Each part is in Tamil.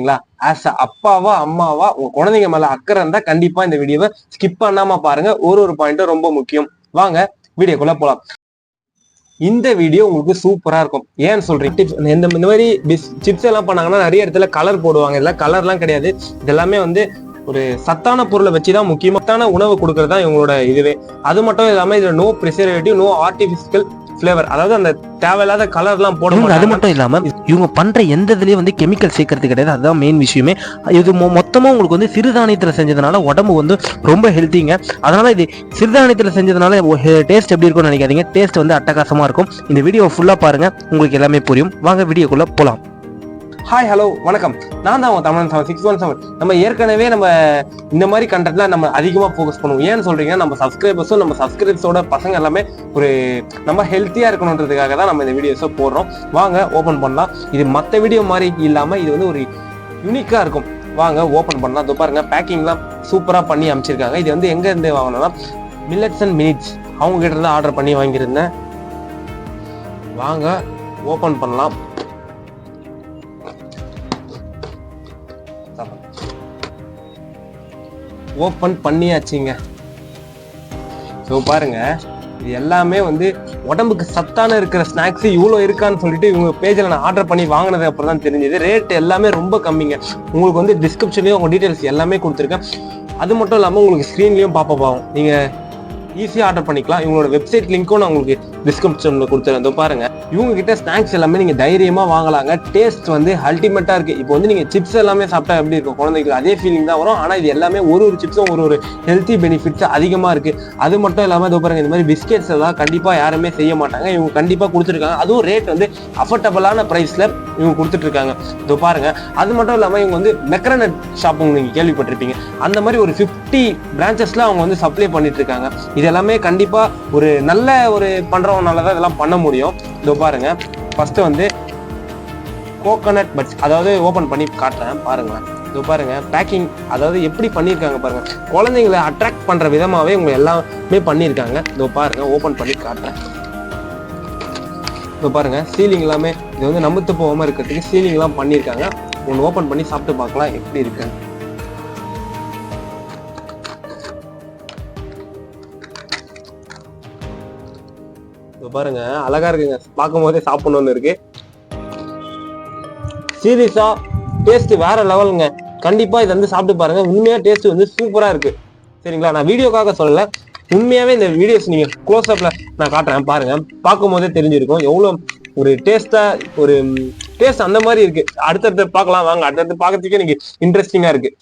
ஓகேங்களா? ஆஸ் அ அப்பாவா அம்மாவா உங்க குழந்தைங்க மேல அக்கறை இருந்தா கண்டிப்பா இந்த வீடியோவை ஸ்கிப் பண்ணாம பாருங்க. ஒரு ஒரு பாயிண்ட்டும் ரொம்ப முக்கியம். வாங்க வீடியோக்குள்ள போலாம். இந்த வீடியோ உங்களுக்கு சூப்பரா இருக்கும். ஏன்னு சொல்றீங்க? டிப்ஸ் இந்த இந்த மாதிரி சிப்ஸ் எல்லாம் பண்ணாங்கன்னா நிறைய இடத்துல கலர் போடுவாங்க. இதெல்லாம் கலர்லாம் கிடையாது. இதெல்லாமே வந்து ஒரு சத்தான பொருளை வச்சு தான் முக்கியமான உணவு கொடுக்கறது தான் இவங்களோட இதுவே. அது மட்டும் இல்லாம இதுல no preservative no artificial flavour அதாவது அந்த தேவையில்லாத கலர்லாம் போட இவங்க அது மட்டும் இல்லாம இவங்க பண்ற எந்த இதுலயும் வந்து கெமிக்கல் சேர்க்கறது கிடையாது. அதுதான் மெயின் விஷயமே. இது மொ- மொத்தமா உங்களுக்கு வந்து சிறுதானியத்துல செஞ்சதுனால உடம்பு வந்து ரொம்ப ஹெல்த்திங்க அதனால இது சிறுதானியத்துல செஞ்சதுனால டேஸ்ட் எப்படி இருக்கும்னு நினைக்காதீங்க. டேஸ்ட் வந்து அட்டகாசமா இருக்கும். இந்த வீடியோ ஃபுல்லா பாருங்க. உங்களுக்கு எல்லாமே புரியும். வாங்க வீடியோக்குள்ள போலாம். ஹாய் ஹலோ வணக்கம். நான் தான் தமிழன் செவன் சிக்ஸ் ஒன் செவன் நம்ம ஏற்கனவே நம்ம இந்த மாதிரி கண்டென்ட்ல நம்ம அதிகமாக ஃபோக்கஸ் பண்ணுவோம். ஏன்னு சொல்றீங்கன்னா நம்ம சப்ஸ்கிரைபர்ஸும் நம்ம சப்ஸ்கிரைபர்ஸோட பசங்க எல்லாமே ஒரு நம்ம ஹெல்த்தியா இருக்கணுன்றதுக்காக தான் நம்ம இந்த வீடியோஸை போடுறோம். வாங்க ஓபன் பண்ணலாம். இது மற்ற வீடியோ மாதிரி இல்லாமல் இது வந்து ஒரு யூனிக்காக இருக்கும். வாங்க ஓப்பன் பண்ணலாம். இதோ பாருங்க பேக்கிங்லாம் சூப்பராக பண்ணி அமைச்சிருக்காங்க இது வந்து எங்க இருந்து வாங்கினா மில்லட்ஸ் அண்ட் மினிட்ஸ் அவங்க கிட்ட இருந்து ஆர்டர் பண்ணி வாங்கியிருந்தேன். வாங்க ஓபன் பண்ணலாம். ஓப்பன் பண்ணியாச்சுங்க. ஸோ பாருங்க இது எல்லாமே வந்து உடம்புக்கு சத்தான இருக்கிற ஸ்நாக்ஸ் இவ்வளோ இருக்கான்னு சொல்லிட்டு இவங்க பேஜில் நான் ஆர்டர் பண்ணி வாங்கினது அப்புறம் தான் தெரிஞ்சது. ரேட் எல்லாமே ரொம்ப கம்மிங்க. உங்களுக்கு வந்து டிஸ்கிரிப்ஷன்லேயும் உங்கள் டீட்டெயில்ஸ் எல்லாமே கொடுத்துருக்கேன். அது மட்டும் இல்லாமல் உங்களுக்கு ஸ்க்ரீன்லேயும் பாப்பா நீங்கள் ஈஸியாக ஆர்டர் பண்ணிக்கலாம். இவங்களோட வெப்சைட் லிங்க்கும் நான் உங்களுக்கு டிஸ்கிரிப்ஷனில் கொடுத்துருந்தோம் பாருங்கள் பாருங்க. இவங்க கிட்ட ஸ்நாக்ஸ் எல்லாமே நீங்கள் தைரியமாக வாங்கலாங்க. டேஸ்ட் வந்து அல்டிமேட்டாக இருக்குது இப்போ வந்து நீங்கள் சிப்ஸ் எல்லாமே சாப்பிட்டா எப்படி இருக்கும்? குழந்தைக்கு அதே ஃபீலிங் தான் வரும். ஆனால் இது எல்லாமே ஒரு ஒரு சிப்ஸும் ஒரு ஒரு ஹெல்த்தி பெனிஃபிட்ஸ் அதிகமாக இருக்குது அது மட்டும் இல்லாமல் இதோ பாருங்க இந்த மாதிரி பிஸ்கெட்ஸ் எல்லாம் கண்டிப்பாக யாருமே செய்ய மாட்டாங்க. இவங்க கண்டிப்பாக கொடுத்துருக்காங்க. அதுவும் ரேட் வந்து அஃபோர்டபுளான ப்ரைஸில் இவங்க கொடுத்துட்ருக்காங்க இதோ பாருங்க. அது மட்டும் இல்லாமல் இவங்க வந்து மெக்ரனட் ஷாப்புங்க நீங்கள் கேள்விப்பட்டிருப்பீங்க. அந்த மாதிரி ஒரு ஃபிஃப்டி பிரான்ச்சஸ்லாம் அவங்க வந்து சப்ளை பண்ணிட்டு இருக்காங்க இது எல்லாமே கண்டிப்பாக ஒரு நல்ல ஒரு பண்றவனால தான் இதெல்லாம் பண்ண முடியும். இதோ பாருங்க. ஃபஸ்ட்டு வந்து கோகோனட் பட்ஸ் அதாவது ஓப்பன் பண்ணி காட்டுறேன் பாருங்களேன் இதோ பாருங்க பேக்கிங் அதாவது எப்படி பண்ணியிருக்காங்க பாருங்கள் குழந்தைங்களை அட்ராக்ட் பண்ணுற விதமாகவே இவங்க எல்லாமே பண்ணியிருக்காங்க. இதோ பாருங்க ஓப்பன் பண்ணி காட்டுறேன். இதோ பாருங்க சீலிங் எல்லாமே இது வந்து நம்பத்து போகாமல் இருக்கிறதுக்கு சீலிங்லாம் பண்ணியிருக்காங்க. ஒன்று ஓப்பன் பண்ணி சாப்பிட்டு பார்க்கலாம் எப்படி இருக்குது பாருங்க. அழகா இருக்குங்க. பார்க்கும் போதே சாப்பிடணும்னு இருக்கு. சீரியஸா டேஸ்ட் வேற லெவலுங்க கண்டிப்பா இதை வந்து சாப்பிட்டு பாருங்க. உண்மையா டேஸ்ட் வந்து சூப்பரா இருக்கு. சரிங்களா? நான் வீடியோக்காக சொல்லல. உண்மையாவே இந்த வீடியோஸ் நீங்க க்ளோஸ் அப்ல நான் காட்டுறேன். பாருங்க. பார்க்கும் போதே தெரிஞ்சிருக்கும். எவ்வளவு ஒரு டேஸ்டா ஒரு டேஸ்ட் அந்த மாதிரி இருக்கு. அடுத்தடுத்து பார்க்கலாம். வாங்க. அடுத்தடுத்து பார்க்கறதுக்கே எனக்கு இன்ட்ரெஸ்டிங்கா இருக்கு.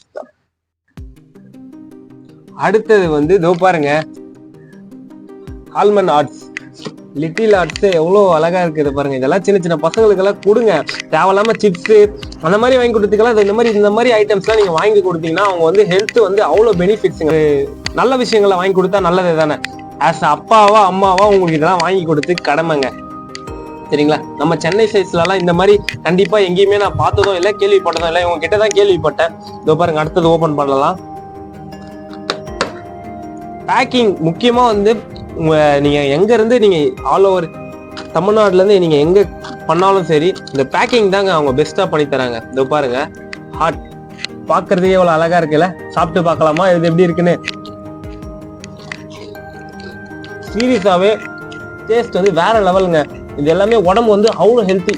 அடுத்தது வந்து இதோ பாருங்க. ஆல்மண்ட் ஆர்ட்ஸ் லிட்டில் ஆர்ட்ஸ் எவ்வளோ அழகா இருக்குது பாருங்க. இதெல்லாம் சின்ன சின்ன பசங்களுக்கெல்லாம் கொடுங்க. தேவையில்லாம சிப்ஸ் அந்த மாதிரி வாங்கி கொடுத்துக்கலாம் இந்த மாதிரி இந்த மாதிரி ஐட்டம்ஸ்லாம் நீங்க வாங்கி கொடுத்தீங்கன்னா அவங்க வந்து ஹெல்த் வந்து அவ்வளோ பெனிஃபிட்ஸுங்க நல்ல விஷயங்களை வாங்கி கொடுத்தா நல்லது தானே. ஆஸ் அப்பாவா அம்மாவா உங்களுக்கு இதெல்லாம் வாங்கி கொடுத்து கடமைங்க. சரிங்களா? நம்ம சென்னை சைஸ்லலாம் இந்த மாதிரி கண்டிப்பாக எங்கேயுமே நான் பார்த்ததும் இல்லை கேள்விப்பட்டதும் இல்லை. இவங்க கிட்ட தான் கேள்விப்பட்டேன். இதோ பாருங்க அடுத்தது ஓப்பன் பண்ணலாம். பேக்கிங் முக்கியமாக வந்து உங்க நீங்க எங்க இருந்து நீங்க ஆல் ஓவர் தமிழ்நாட்டுல இருந்து நீங்க எங்க பண்ணாலும் சரி இந்த பேக்கிங் தாங்க அவங்க பெஸ்டா பண்ணி தராங்க. இதோ பாருங்க. ஹாட் பார்க்கறதுக்கே எவ்வளவு அழகா இருக்குல்ல? சாப்பிட்டு பார்க்கலாமா? இது எப்படி இருக்குன்னு? சீரியஸாவே டேஸ்ட் வந்து வேற லெவலுங்க இது எல்லாமே உடம்பு வந்து அவ்வளோ ஹெல்த்தி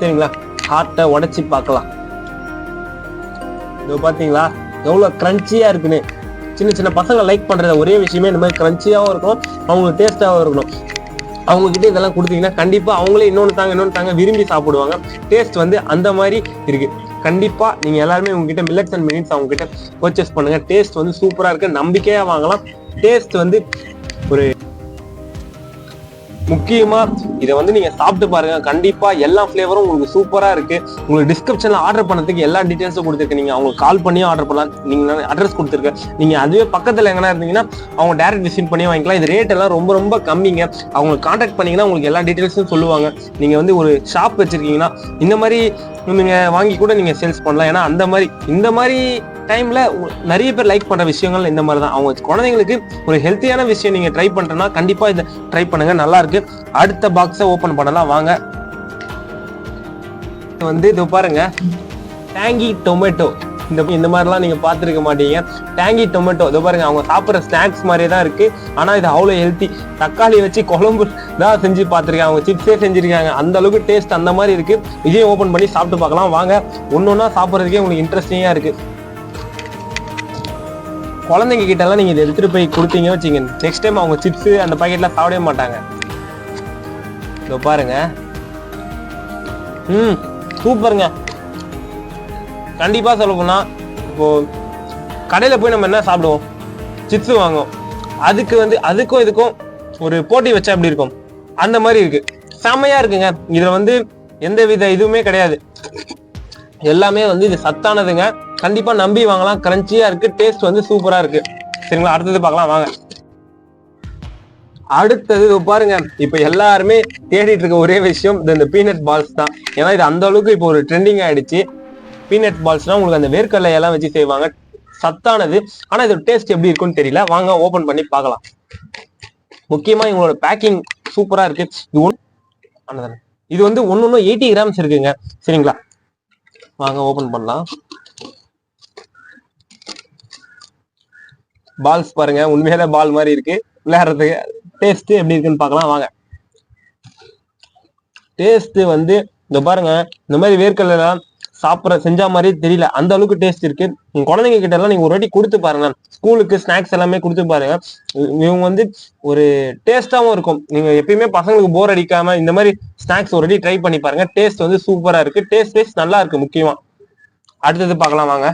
சரிங்களா? ஹார்ட்டை உடச்சி பார்க்கலாம். இதோ பாத்தீங்களா எவ்வளோ கிரன்ச்சியா இருக்குன்னு. சின்ன சின்ன பசங்க லைக் பண்ற ஒரே விஷயமே இந்த மாதிரி கிரன்ச்சியாவும் இருக்கும் அவங்களுக்கு டேஸ்ட்டாகவும் இருக்கணும். அவங்கக்கிட்ட இதெல்லாம் கொடுத்தீங்கன்னா கண்டிப்பாக அவங்களே இன்னொன்று தாங்க இன்னொன்று தாங்க விரும்பி சாப்பிடுவாங்க. டேஸ்ட் வந்து அந்த மாதிரி இருக்குது கண்டிப்பாக நீங்கள் எல்லாருமே உங்ககிட்ட மில்லட்ஸ் அண்ட் மினிட்ஸ் அவங்க கிட்ட பர்ச்சேஸ் பண்ணுங்கள் டேஸ்ட் வந்து சூப்பராக இருக்குது நம்பிக்கையாக வாங்கலாம். டேஸ்ட் வந்து முக்கியமா இதை வந்து நீங்க சாப்பிட்டு பாருங்க. கண்டிப்பா எல்லா ஃபிளேவரும் உங்களுக்கு சூப்பரா இருக்கு. உங்களுக்கு டிஸ்கிரிப்ஷன்ல ஆர்டர் பண்ணதுக்கு எல்லா டீடைல்ஸும் கொடுத்துருக்கேன். நீங்க அவங்க கால் பண்ணியும் ஆர்டர் பண்ணலாம். நீங்க அட்ரஸ் கொடுத்துருக்க. நீங்க அதுவே பக்கத்துல எங்கன்னா இருந்தீங்கன்னா அவங்க டேரக்ட் விசிட் பண்ணி வாங்கிக்கலாம். இது ரேட் எல்லாம் ரொம்ப ரொம்ப கம்மிங்க. அவங்க கான்டாக்ட் பண்ணீங்கன்னா உங்களுக்கு எல்லா டீடைல்ஸும் சொல்லுவாங்க. நீங்க வந்து ஒரு ஷாப் வச்சிருக்கீங்கன்னா இந்த மாதிரி நீங்க வாங்கி கூட நீங்க சேல்ஸ் பண்ணலாம். ஏன்னா அந்த மாதிரி இந்த மாதிரி டைம்ல நிறைய பேர் லைக் பண்ற விஷயங்கள் இந்த மாதிரி தான். அவங்க குழந்தைங்களுக்கு ஒரு ஹெல்த்தியான விஷயம் நீங்க ட்ரை பண்றேன்னா கண்டிப்பா இதை ட்ரை பண்ணுங்க. நல்லா இருக்கு. அடுத்த பாக்ஸை ஓபன் பண்ணலாம். வாங்க. வந்து இது பாருங்க. டேங்கி டொமேட்டோ இந்த இந்த மாதிரிலாம் நீங்கள் பார்த்துருக்க மாட்டீங்க. டேங்கி டொமேட்டோ இதோ பாருங்க அவங்க சாப்பிட்ற ஸ்நாக்ஸ் மாதிரியே தான் இருக்கு. ஆனால் இது அவ்வளோ ஹெல்த்தி தக்காளி வச்சு குழம்பு தான் செஞ்சு பார்த்துருக்காங்க. அவங்க சிப்ஸே செஞ்சுருக்காங்க. அந்த அளவுக்கு டேஸ்ட் அந்த மாதிரி இருக்கு. இதையும் ஓப்பன் பண்ணி சாப்பிட்டு பார்க்கலாம். வாங்க ஒன்று ஒன்றா சாப்பிட்றதுக்கே உங்களுக்கு இன்ட்ரெஸ்டிங்காக இருக்கு. குழந்தைங்க கிட்ட எல்லாம் நீங்க இதை எடுத்துட்டு போய் கொடுத்தீங்க வச்சுங்க நெக்ஸ்ட் டைம் அவங்க சிப்ஸ் அந்த பாக்கெட்லாம் சாப்பிடவே மாட்டாங்க. இதோ பாருங்க. ம் சூப்பருங்க. கண்டிப்பாக சொல்ல போனால் இப்போது கடையில் போய் நம்ம என்ன சாப்பிடுவோம்? சிப்ஸு வாங்குவோம். அதுக்கு வந்து அதுக்கும் இதுக்கும் ஒரு போட்டி வச்சா எப்படி இருக்கும்? அந்த மாதிரி இருக்கு. செமையா இருக்குங்க. இதுல வந்து எந்த வித இதுவுமே கிடையாது. எல்லாமே வந்து இது சத்தானதுங்க. கண்டிப்பா நம்பி வாங்கலாம். கிரன்ச்சியா இருக்கு. டேஸ்ட் வந்து சூப்பரா இருக்கு. சரிங்களா? அடுத்தது பார்க்கலாம். வாங்க. அடுத்தது பாருங்க. இப்ப எல்லாருமே தேடிட்டு இருக்க ஒரே விஷயம் இந்த பீனட் பால்ஸ் தான். ஏன்னா இது அந்த அளவுக்கு இப்போ ஒரு ட்ரெண்டிங் ஆயிடுச்சு. பீனட் பால்ஸ்னா உங்களுக்கு அந்த வேர்க்கடலை எல்லாம் வச்சு செய்வாங்க. சத்தானது. ஆனா இதோட டேஸ்ட் எப்படி இருக்கும்னு தெரியல. வாங்க ஓபன் பண்ணி பார்க்கலாம். முக்கியமா இவங்களோட பேக்கிங் சூப்பரா இருக்கு. இது ஒன் இது வந்து ஒன்னு ஒன்று எயிட்டி கிராம்ஸ் இருக்குங்க. சரிங்களா? வாங்க ஓபன் பண்ணலாம். பால்ஸ் பாருங்க. உண்மையில பால் மாதிரி இருக்கு. விளையாடுறதுக்கு டேஸ்ட் எப்படி இருக்குன்னு பார்க்கலாம். வாங்க. டேஸ்ட் வந்து இந்த பாருங்க. இந்த மாதிரி வேர்க்கல்லாம் சாப்பிட்ற செஞ்ச மாதிரி தெரியல. அந்த அளவுக்கு டேஸ்ட் இருக்கு. உங்க குழந்தைங்க கிட்ட எல்லாம் நீங்க ஒரு வாட்டி கொடுத்து பாருங்க. ஸ்கூலுக்கு ஸ்நாக்ஸ் எல்லாமே கொடுத்து பாருங்க. இவங்க வந்து ஒரு டேஸ்டாவும் இருக்கும். நீங்க எப்பயுமே பசங்களுக்கு போர் அடிக்காம இந்த மாதிரி ஸ்நாக்ஸ் ஒரு வாட்டி ட்ரை பண்ணி பாருங்க. டேஸ்ட் வந்து சூப்பரா இருக்கு. டேஸ்ட் டேஸ்ட் நல்லா இருக்கு முக்கியமா. அடுத்தது பார்க்கலாம் வாங்க.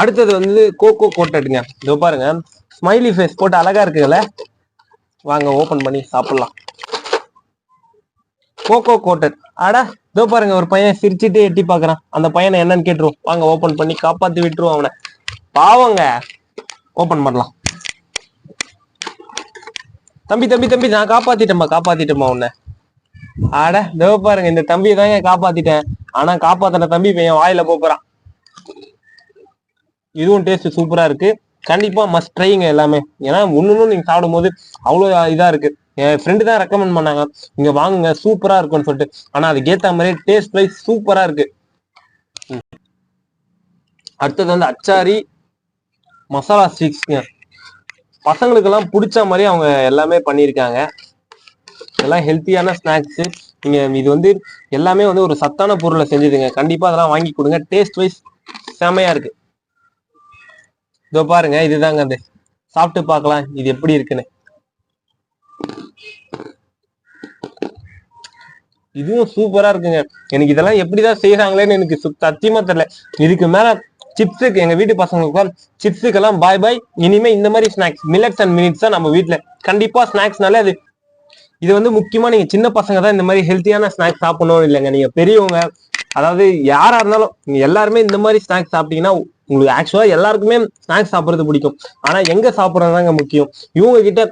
அடுத்தது வந்து கோகோ கோட்டடுங்க இதோ பாருங்க. ஸ்மைலி ஃபேஸ் போட்டு அழகா இருக்குல்ல வாங்க ஓபன் பண்ணி சாப்பிடலாம். கோகோ கோட்டர் அடா இதோ பாருங்க ஒரு பையன் சிரிச்சுட்டு எட்டி பாக்குறான் அந்த பையனை என்னன்னு கேட்டுருவோம். வாங்க ஓபன் பண்ணி காப்பாத்தி விட்டுருவோம் அவனை. பாவங்க. ஓபன் பண்ணலாம். தம்பி தம்பி தம்பி நான் காப்பாத்திட்டேன்பா காப்பாத்திட்டேன்பா உன்னை. அட இதோ பாருங்க இந்த தம்பியை தாங்க காப்பாத்திட்டேன். ஆனா காப்பாத்தின தம்பி பையன் என் வாயில போறான் இதுவும் டேஸ்ட் சூப்பரா இருக்கு. கண்டிப்பா மஸ்ட் ட்ரைங்க எல்லாமே. ஏன்னா ஒண்ணுன்னு நீங்க சாப்பிடும் போது அவ்வளோ இதா இருக்கு. என் ஃப்ரெண்டு தான் ரெக்கமெண்ட் பண்ணாங்க. இங்க வாங்குங்க சூப்பரா இருக்கும்னு சொல்லிட்டு. ஆனா அதுக்கு ஏத்த மாதிரி டேஸ்ட் வைஸ் சூப்பரா இருக்கு. அடுத்தது வந்து அச்சாரி மசாலா ஸ்டிக்ஸ்ங்க பசங்களுக்கெல்லாம் பிடிச்ச மாதிரி அவங்க எல்லாமே பண்ணியிருக்காங்க. எல்லாம் ஹெல்த்தியான ஸ்நாக்ஸ் நீங்க இது வந்து எல்லாமே வந்து ஒரு சத்தான பொருளை செஞ்சதுங்க. கண்டிப்பா அதெல்லாம் வாங்கி கொடுங்க. டேஸ்ட் வைஸ் செமையா இருக்கு. இதோ பாருங்க இதுதாங்க அது. சாப்பிட்டு பார்க்கலாம். இது எப்படி இருக்குன்னு. இதுவும் சூப்பரா இருக்குங்க. எனக்கு இதெல்லாம் எப்படிதான் செய்யறாங்களேன்னு எனக்கு சத்தியமா தெரியல. இதுக்கு மேல சிப்ஸுக்கு எங்க வீட்டு பசங்களுக்கு சிப்ஸுக்கெல்லாம் பாய் பாய் இனிமே இந்த மாதிரி ஸ்நாக்ஸ் மில்லட்ஸ் அண்ட் மினிட்ஸ் தான் நம்ம வீட்டுல கண்டிப்பா ஸ்நாக்ஸ்னாலே அது இது வந்து முக்கியமா நீங்க சின்ன பசங்க தான் இந்த மாதிரி ஹெல்த்தியான ஸ்நாக்ஸ் சாப்பிடணும் இல்லைங்க. நீங்க பெரியவங்க அதாவது யாரா இருந்தாலும் நீங்க எல்லாருமே இந்த மாதிரி ஸ்நாக்ஸ் சாப்பிட்டீங்கன்னா உங்களுக்கு ஆக்சுவலா எல்லாருக்குமே ஸ்நாக்ஸ் சாப்பிடுறது பிடிக்கும். ஆனா எங்க சாப்பிடுறதுதாங்க முக்கியம். இவங்க கிட்ட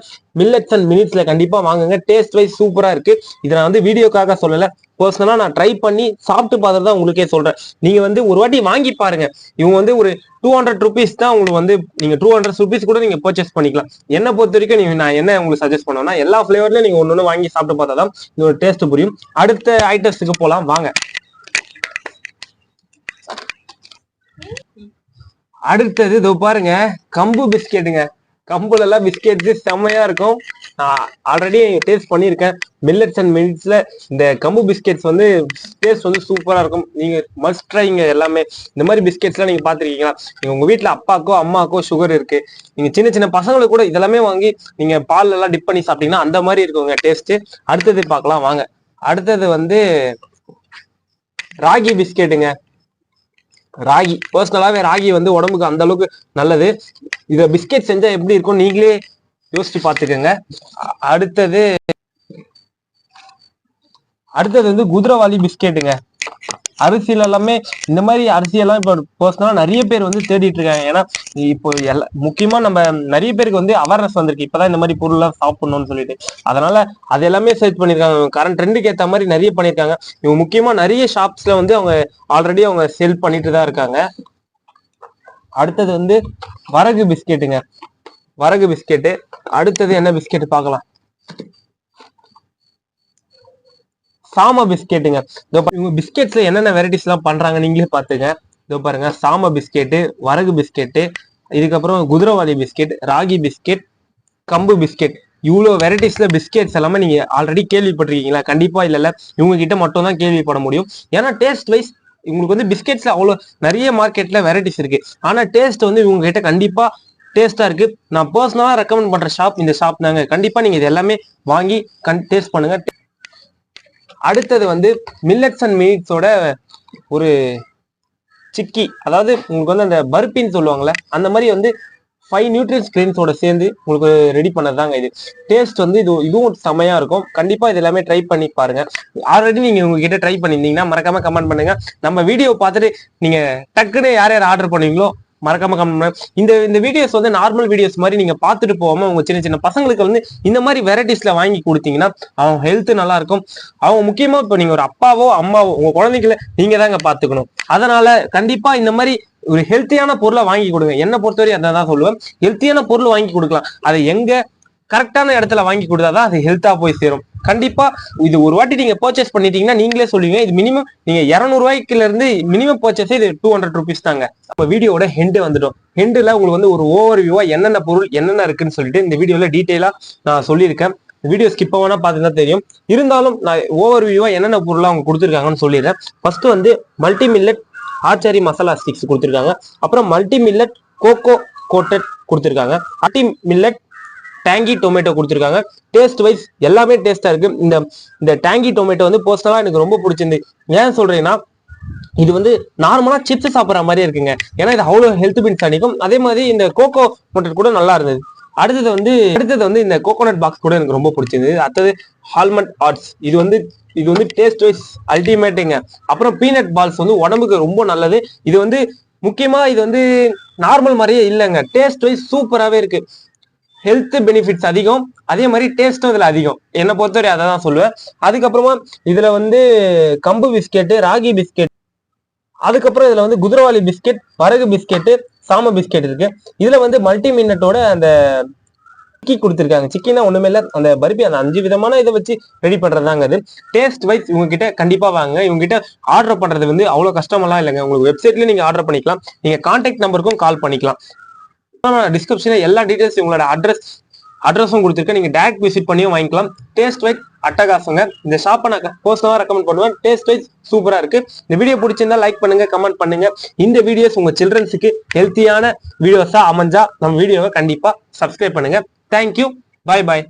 மில்லட்ஸ் அண்ட் மினிட்ஸ்ல கண்டிப்பா வாங்குங்க. டேஸ்ட் வைஸ் சூப்பரா இருக்கு. இதை நான் வந்து வீடியோக்காக சொல்லல. பர்சனலா நான் ட்ரை பண்ணி சாப்பிட்டு பார்த்துட்டு தான் உங்களுக்கே சொல்றேன். நீங்க வந்து ஒரு வாட்டி வாங்கி பாருங்க. இவங்க வந்து ஒரு டூ ஹண்ட்ரட் ருபீஸ் தான் உங்களுக்கு வந்து நீங்க டூ ஹண்ட்ரட் ருபீஸ் கூட நீங்க பர்ச்சேஸ் பண்ணிக்கலாம். என்ன பொறுத்த வரைக்கும் நீங்க நான் என்ன உங்களுக்கு சஜஸ்ட் பண்ணுவேன்னா எல்லா ஃபிளேவர்லயும் நீங்க ஒன்னு வாங்கி சாப்பிட்டு பார்த்தா தான் இதோட டேஸ்ட் புரியும். அடுத்த ஐட்டம்ஸுக்கு போலாம். வாங்க. அடுத்தது இதோ பாருங்க கம்பு பிஸ்கெட்டுங்க. கம்புல எல்லாம் பிஸ்கெட் செம்மையா இருக்கும். நான் ஆல்ரெடி டேஸ்ட் பண்ணியிருக்கேன். மில்லட்ஸ் அண்ட் மினிட்ஸ்ல இந்த கம்பு பிஸ்கெட்ஸ் வந்து டேஸ்ட் வந்து சூப்பரா இருக்கும். நீங்க மஸ்ட் ட்ரைங்க எல்லாமே. இந்த மாதிரி பிஸ்கெட்ஸ்லாம் நீங்க பாத்திருக்கீங்களா நீங்க உங்க வீட்டுல அப்பாக்கோ அம்மாக்கோ சுகர் இருக்கு. நீங்க சின்ன சின்ன பசங்களுக்கு கூட இதெல்லாமே வாங்கி நீங்க பால் எல்லாம் டிப் பண்ணி சாப்பிட்டீங்கன்னா அந்த மாதிரி இருக்குங்க டேஸ்ட் அடுத்தது பார்க்கலாம் வாங்க. அடுத்தது வந்து ராகி பிஸ்கெட்டுங்க. ராகி. பர்சனலாவே ராகி வந்து உடம்புக்கு அந்த அளவுக்கு நல்லது. இத பிஸ்கெட் செஞ்சா எப்படி இருக்கும் நீங்களே யோசிச்சு பாத்துக்கோங்க அடுத்தது அடுத்தது வந்து குதிரவாளி பிஸ்கெட்டுங்க. அரிசியில எல்லாமே இந்த மாதிரி அரிசியெல்லாம் இப்போ பர்சனலா நிறைய பேர் வந்து தேடிட்டு இருக்காங்க. ஏன்னா இப்போ எல்லா முக்கியமா நம்ம நிறைய பேருக்கு வந்து அவேர்னஸ் வந்திருக்கு. இப்பதான் இந்த மாதிரி பொருள்லாம் சாப்பிடணும்னு சொல்லிட்டு. அதனால அது எல்லாமே சர்ச் பண்ணிருக்காங்க கரண்ட் ட்ரெண்டுக்கு ஏத்த மாதிரி நிறைய பண்ணிருக்காங்க இவங்க முக்கியமா நிறைய ஷாப்ஸ்ல வந்து அவங்க ஆல்ரெடி அவங்க செல் பண்ணிட்டு தான் இருக்காங்க. அடுத்தது வந்து வரகு பிஸ்கெட்டுங்க வரகு பிஸ்கெட்டு அடுத்தது என்ன பிஸ்கெட் பார்க்கலாம். சாம பிஸ்கெட்டுங்க. இதோ இவங்க பிஸ்கெட்ஸ்ல என்னென்ன வெரைட்டிஸ் எல்லாம் பண்றாங்க நீங்களே பாத்துங்க இதோ பாருங்க சாம பிஸ்கெட்டு வரகு பிஸ்கெட்டு இதுக்கப்புறம் குதிரவாளி பிஸ்கெட் ராகி பிஸ்கெட் கம்பு பிஸ்கெட். இவ்வளோ வெரைட்டிஸ்ல பிஸ்கெட்ஸ் எல்லாமே நீங்க ஆல்ரெடி கேள்விப்பட்டிருக்கீங்களா? கண்டிப்பா இல்ல இல்ல. இவங்க கிட்ட மட்டும் தான் கேள்விப்பட முடியும். ஏன்னா டேஸ்ட் வைஸ் இவங்களுக்கு வந்து பிஸ்கெட்ஸ்ல அவ்வளோ நிறைய மார்க்கெட்ல வெரைட்டிஸ் இருக்கு. ஆனா டேஸ்ட் வந்து இவங்க கிட்ட கண்டிப்பா டேஸ்டா இருக்கு. நான் பர்சனலா ரெக்கமெண்ட் பண்ற ஷாப் இந்த ஷாப் தாங்க. கண்டிப்பா நீங்க இது எல்லாமே வாங்கி கண் டேஸ்ட் பண்ணுங்க. அடுத்தது வந்து மில்லட்ஸ் அண்ட் மீட்ஸோட ஒரு சிக்கி. அதாவது உங்களுக்கு வந்து அந்த பர்பின்னு சொல்லுவாங்கள்ல அந்த மாதிரி வந்து ஃபைவ் நியூட்ரியன்ஸ் கிரீன்ஸோட சேர்ந்து உங்களுக்கு ரெடி பண்ணது தாங்க இது. டேஸ்ட் வந்து இது இதுவும் செமையாக இருக்கும். கண்டிப்பாக இது எல்லாமே ட்ரை பண்ணி பாருங்க. ஆல்ரெடி நீங்கள் உங்ககிட்ட ட்ரை பண்ணியிருந்தீங்கன்னா மறக்காம கமெண்ட் பண்ணுங்க. நம்ம வீடியோ பார்த்துட்டு நீங்கள் டக்குன்னு யார் யார் ஆர்டர் பண்ணுவீங்களோ மறக்காம கமெண்ட் இந்த இந்த வீடியோஸ் வந்து நார்மல் வீடியோஸ் மாதிரி நீங்க பார்த்துட்டு போகாம உங்க சின்ன சின்ன பசங்களுக்கு வந்து இந்த மாதிரி வெரைட்டிஸ்ல வாங்கி கொடுத்தீங்கன்னா அவங்க ஹெல்த் நல்லா இருக்கும். அவங்க முக்கியமா இப்போ நீங்க ஒரு அப்பாவோ அம்மாவோ உங்க குழந்தைகளை நீங்க தாங்க பாத்துக்கணும் அதனால கண்டிப்பா இந்த மாதிரி ஒரு ஹெல்த்தியான பொருளை வாங்கி கொடுங்க. என்ன பொறுத்தவரை அதை தான் சொல்லுவேன். ஹெல்த்தியான பொருள் வாங்கி கொடுக்கலாம். அதை எங்க கரெக்டான இடத்துல வாங்கி கொடுத்தாதான் அது ஹெல்த்தா போய் சேரும். கண்டிப்பா இது ஒரு வாட்டி நீங்க பர்ச்சேஸ் பண்ணிட்டீங்கன்னா நீங்களே சொல்லுவீங்க. இது மினிமம் நீங்க இருநூறு இருந்து மினிமம் பர்ச்சேஸ் இது டூ ஹண்ட்ரட் ருபீஸ் தாங்க. அப்ப வீடியோட ஹெண்டு வந்துட்டோம் ஹெண்டுல உங்களுக்கு வந்து ஒரு ஓவர் வியூவா என்னென்ன பொருள் என்னென்ன இருக்குன்னு சொல்லிட்டு இந்த வீடியோல டீட்டெயிலா நான் சொல்லியிருக்கேன். வீடியோ ஸ்கிப் ஆனா பார்த்து தான் தெரியும். இருந்தாலும் நான் ஓவர் வியூவா என்னென்ன பொருளாக அவங்க கொடுத்துருக்காங்கன்னு சொல்லிடுறேன். ஃபர்ஸ்ட் வந்து multi millet achari masala sticks கொடுத்துருக்காங்க. அப்புறம் மல்டி மில்லட் கோகோ கோட்டட் கொடுத்துருக்காங்க. மல்டி மில்லட் டேங்கி டொமேட்டோ கொடுத்துருக்காங்க. டேஸ்ட் வைஸ் எல்லாமே டேஸ்டா இருக்கு. இந்த இந்த டேங்கி டொமேட்டோ வந்து பர்சனலா எனக்கு ரொம்ப பிடிச்சிருந்து. ஏன் சொல்றேன்னா இது வந்து நார்மலா சிப்ஸ் சாப்பிட்ற மாதிரியே இருக்குங்க. ஏன்னா இது அவ்வளோ ஹெல்த் பின்ஸ் அடிக்கும் அதே மாதிரி இந்த கோகோ மோட்டர் கூட நல்லா இருந்தது. அடுத்தது வந்து அடுத்தது வந்து இந்த கோகோனட் பாக்ஸ் கூட எனக்கு ரொம்ப பிடிச்சிருந்தது. அடுத்தது ஹால்மண்ட் ஆர்ட்ஸ் இது வந்து இது வந்து டேஸ்ட் வைஸ் அல்டிமேட்டுங்க அப்புறம் பீனட் பால்ஸ் வந்து உடம்புக்கு ரொம்ப நல்லது. இது வந்து முக்கியமா இது வந்து நார்மல் மாதிரியே இல்லைங்க. டேஸ்ட் வைஸ் சூப்பராகவே இருக்கு. ஹெல்த் பெனிஃபிட்ஸ் அதிகம். அதே மாதிரி டேஸ்ட்டும் இதில் அதிகம். என்னை பொறுத்தவரை அதை தான் சொல்லுவேன். அதுக்கப்புறமா இதில் வந்து கம்பு பிஸ்கெட்டு ராகி பிஸ்கெட் அதுக்கப்புறம் இதில் வந்து குதிரவாளி பிஸ்கெட் வரகு பிஸ்கெட்டு சாம பிஸ்கெட் இருக்கு. இதில் வந்து மல்டி மின்னட்டோட அந்த சிக்கி கொடுத்துருக்காங்க. சிக்கினா ஒண்ணுமே இல்லை. அந்த பர்பி அந்த அஞ்சு விதமான இதை வச்சு ரெடி பண்றதாங்க அது. டேஸ்ட் வைஸ் இவங்க கிட்ட கண்டிப்பா வாங்க. இவங்க கிட்ட ஆர்டர் பண்றது வந்து அவ்வளவு கஷ்டமெல்லாம் இல்லைங்க. உங்களுக்கு வெப்சைட்லேயே நீங்க ஆர்டர் பண்ணிக்கலாம். நீங்க கான்டாக்ட் நம்பருக்கும் கால் பண்ணிக்கலாம். டிஸ்கிரிப்ஷன்ல எல்லா டீடைல்ஸ் உங்களோட அட்ரஸ் அட்ரஸும் கொடுத்துருக்கேன் நீங்க டேரக்ட் விசிட் பண்ணியும் வாங்கிக்கலாம். டேஸ்ட் வைஸ் அட்டகாசங்க. இந்த ஷாப்பை நான் பர்சனலாக ரெக்கமெண்ட் பண்ணுவேன். டேஸ்ட் வைஸ் சூப்பரா இருக்கு. இந்த வீடியோ பிடிச்சிருந்தா லைக் பண்ணுங்க கமெண்ட் பண்ணுங்க. இந்த வீடியோஸ் உங்க சில்ட்ரன்ஸுக்கு ஹெல்த்தியான வீடியோஸா அமைஞ்சா நம்ம வீடியோவை கண்டிப்பா சப்ஸ்கிரைப் பண்ணுங்க. தேங்க்யூ பாய் பாய்